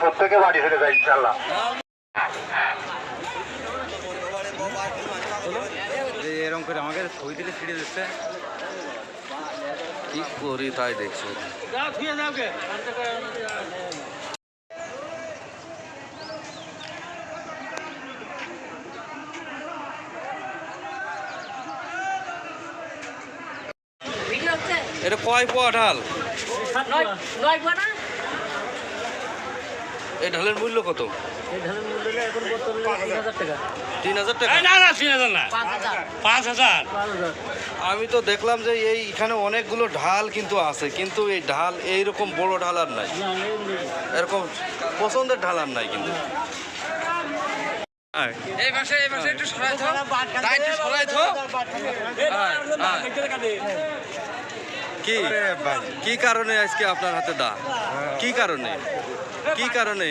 প্রত্যেকে বাড়ি ফিরে ইনশাল্লাহ এরকম করে আমাকে ছবি দিলে ছিঁড়ে দিচ্ছে। কি করি তাই দেখছি। এটা কয় পোয়া ঢাল? নয় নয় না এই ঢালের মূল্য কত? আমি তো দেখলাম যে এই এখানে অনেকগুলো ঢাল কিন্তু আছে কিন্তু এই ঢাল এইরকম বড় ঢাল আর নাই। এরকম পছন্দের ঢাল আর নাই কিন্তু। এই পাশে এই পাশে একটু সরাই থো। সরাই থো। কি কি কারণে আজকে আপনার হাতে দা কি কারণে কি কারণে